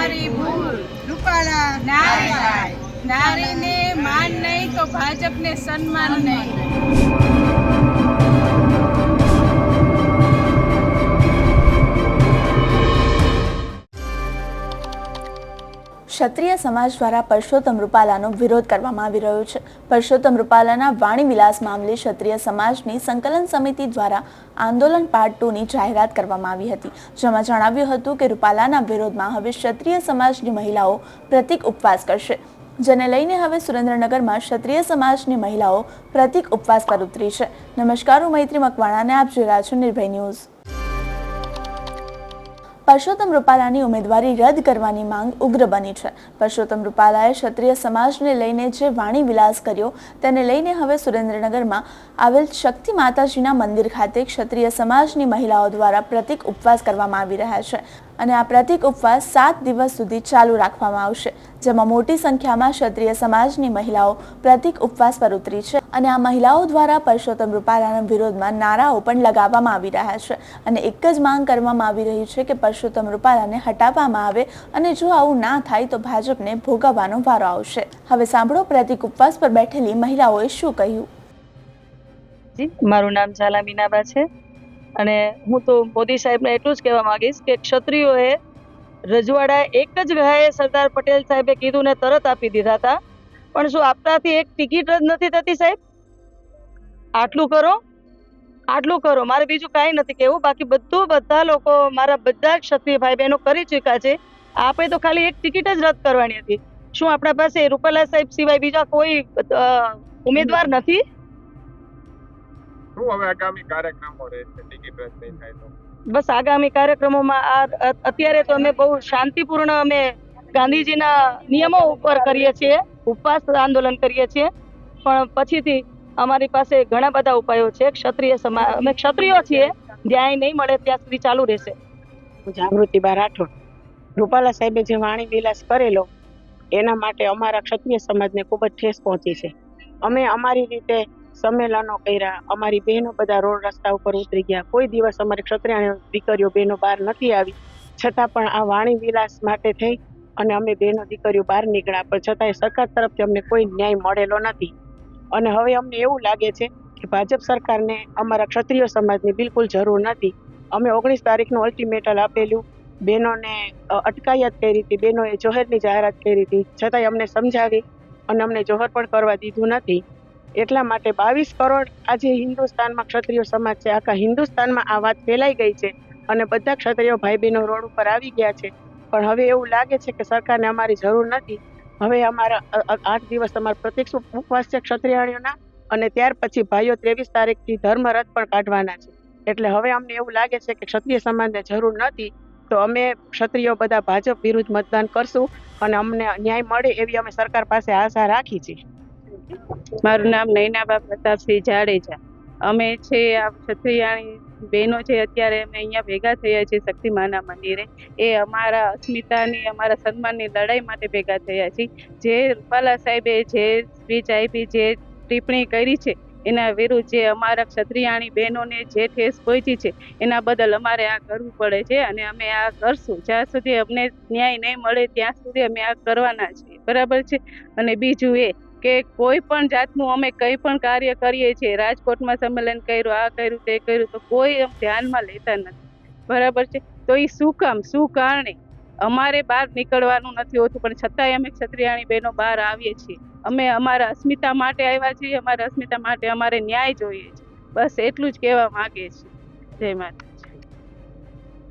મારી ભૂલ. રૂપાલા નારી. નારીને માન નહીં તો ભાજપને સન્માન નહીં. ક્ષત્રિય સમાજ દ્વારા પરસોત્તમ રૂપાલાનો વિરોધ કરવામાં આવી રહ્યો છે. પરસોત્તમ રૂપાલાના વાણી વિલાસ મામલે ક્ષત્રિય સમાજની સંકલન સમિતિ દ્વારા આંદોલન પાર્ટ ટુની જાહેરાત કરવામાં આવી હતી. જેમાં જણાવ્યું હતું કે રૂપાલાના વિરોધમાં હવે ક્ષત્રિય સમાજની મહિલાઓ પ્રતિક ઉપવાસ કરશે. જેને લઈને હવે સુરેન્દ્રનગરમાં ક્ષત્રિય સમાજની મહિલાઓ પ્રતિક ઉપવાસ પર ઉતરી છે. નમસ્કાર, હું મૈત્રી મકવાણાને આપ જોઈ રહ્યા છો નિર્ભય ન્યૂઝ. પરસોત્તમ રૂપાલાની ઉમેદવારી રદ કરવાની માંગ ઉગ્ર બની છે. પરસોત્તમ રૂપાલાએ ક્ષત્રિય સમાજને લઈને જે વાણી વિલાસ કર્યો, તેને લઈને હવે સુરેન્દ્રનગરમાં આવેલ શક્તિ માતાજીના મંદિર ખાતે ક્ષત્રિય સમાજની મહિલાઓ દ્વારા પ્રતિક ઉપવાસ કરવામાં આવી રહ્યા છે. અને આ પ્રતિક ઉપવાસ સાત દિવસ સુધી ચાલુ રાખવામાં આવશે, જેમાં મોટી સંખ્યામાં ક્ષત્રિય સમાજની મહિલાઓ પ્રતિક ઉપવાસ પર ઉતરી છે અને આ મહિલાઓ દ્વારા પરસોત્તમ રૂપાલાના વિરોધમાં નારાઓ પણ લગાવવામાં આવી રહ્યા છે. અને એક જ માંગ કરવામાં આવી રહી છે કે પરસોત્તમ રૂપાલાને હટાવવામાં આવે અને જો આવું ના થાય તો ભાજપને ભોગવવાનો વારો આવશે. હવે સાંભળો પ્રતિક ઉપવાસ પર બેઠેલી મહિલાઓએ શું કહ્યું? મારું નામ ઝાલા મીનાબા છે. અને હું તો મોદી સાહેબને એટલું જ કહેવા માંગીશ કે ક્ષત્રિયોએ રજવાડા એક જ ગાયે સરદાર પટેલ સાહેબે કીધું ને તરત આપી દીધા હતા. પણ શું આપણાથી એક ટિકિટ જ નથી થતી સાહેબ? આટલું કરો આટલું કરો. મારે બીજું કાંઈ નથી કહેવું. બાકી બધું બધા લોકો, મારા બધા ક્ષત્રિય ભાઈ બહેનો કરી ચૂક્યા છે. આપે તો ખાલી એક ટિકિટ જ રદ કરવાની હતી. શું આપણા પાસે રૂપાલા સાહેબ સિવાય બીજા કોઈ ઉમેદવાર નથી? શું હવે આગામી કાર્યક્રમો રહેશે? ટિકિટ રદ નહીં થાય તો? બસ આગામી કાર્યક્રમોમાં આ અત્યારે તો અમે બહુ શાંતિપૂર્ણ અમે ગાંધીજીના નિયમો ઉપર કરીએ છીએ ઉપવાસ આંદોલન કરીએ છીએ. પણ પછીથી અમારી પાસે ઘણા બધા ઉપાયો છે. ક્ષત્રિય સમાજ અમે ક્ષત્રિયો છીએ. ન્યાય નહીં મળે ત્યાં સુધી ચાલુ રહેશે. જાગૃતિબા રાઠોડ. રૂપાલા સાહેબે જે વાણી વિલાસ કરેલો એના માટે અમારા ક્ષત્રિય સમાજને ખૂબ જ ઠેસ પહોંચી છે. અમે અમારી રીતે સંમેલનો કર્યા. અમારી બહેનો બધા રોડ રસ્તા ઉપર ઉતરી ગયા. કોઈ દિવસ અમારી ક્ષત્રિય દીકરીઓ, બહેનો બહાર નથી આવી. છતાં પણ આ વાણી વિલાસ માટે થઈ અને અમે બહેનો, દીકરીઓ બહાર નીકળ્યા. પણ છતાંય સરકાર તરફથી અમને કોઈ ન્યાય મળેલો નથી. અને હવે અમને એવું લાગે છે કે ભાજપ સરકારને અમારા ક્ષત્રિય સમાજની બિલકુલ જરૂર નથી. અમે ઓગણીસ તારીખનું અલ્ટિમેટલ આપેલું. બહેનોને અટકાયત કરી હતી. બહેનોએ જોહરની જાહેરાત કરી હતી. છતાંય અમને સમજાવી અને અમને જોહર પણ કરવા દીધું નથી. એટલા માટે બાવીસ કરોડ આજે હિન્દુસ્તાનમાં ક્ષત્રિય સમાજ છે. આખા હિન્દુસ્તાનમાં આ વાત ફેલાઈ ગઈ છે અને બધા ક્ષત્રિય ભાઈ બહેનો રોડ ઉપર આવી ગયા છે. પણ હવે એવું લાગે છે કે સરકારને અમારી જરૂર નથી. હવે અમારા આઠ દિવસ અમારા પ્રત્યક્ષ ઉપવાસ છે ક્ષત્રિયાણીઓના અને ત્યાર પછી ભાઈઓ ત્રેવીસ તારીખથી ધર્મરથ પણ કાઢવાના છે. એટલે હવે અમને એવું લાગે છે કે ક્ષત્રિય સમાજને જરૂર નથી. તો અમે ક્ષત્રિયો બધા ભાજપ વિરુદ્ધ મતદાન કરશું અને અમને ન્યાય મળે એવી અમે સરકાર પાસે આશા રાખી છે. મારું નામ નૈનાબા પ્રતાપસિંહ જાડેજા. અમે છે આ ક્ષત્રિયાણી બહેનો છે, અત્યારે અમે અહીંયા ભેગા થયા છીએ શક્તિમાના મંદિરે. એ અમારા અસ્મિતાની, અમારા સન્માનની લડાઈ માટે ભેગા થયા છીએ. જે રૂપાલા સાહેબે જે સ્પીચ આપી, જે ટિપ્પણી કરી છે, એના વિરુદ્ધ જે અમારા ક્ષત્રિયાણી બહેનોને જે ઠેસ પહોંચી છે, એના બદલ અમારે આ કરવું પડે છે અને અમે આ કરશું. જ્યાં સુધી અમને ન્યાય નહીં મળે, ત્યાં સુધી અમે આ કરવાના છીએ. બરાબર છે? અને બીજું એ કે કોઈ પણ જાતનું અમે કંઈ પણ કાર્ય કરીએ છીએ, રાજકોટમાં સંમેલન કર્યું, આ કર્યું, તે કર્યું, તો કોઈ એમ ધ્યાનમાં લેતા નથી. બરાબર છે? તો એ શું કામ? શું કારણે? અમારે બહાર નીકળવાનું નથી હોતું, પણ છતાંય અમે ક્ષત્રિયાણી બહેનો બહાર આવીએ છીએ. અમે અમારા અસ્મિતા માટે આવ્યા છીએ, અમારા અસ્મિતા માટે અમારે ન્યાય જોઈએ છે. બસ એટલું જ કહેવા માગીએ છીએ. જય માતા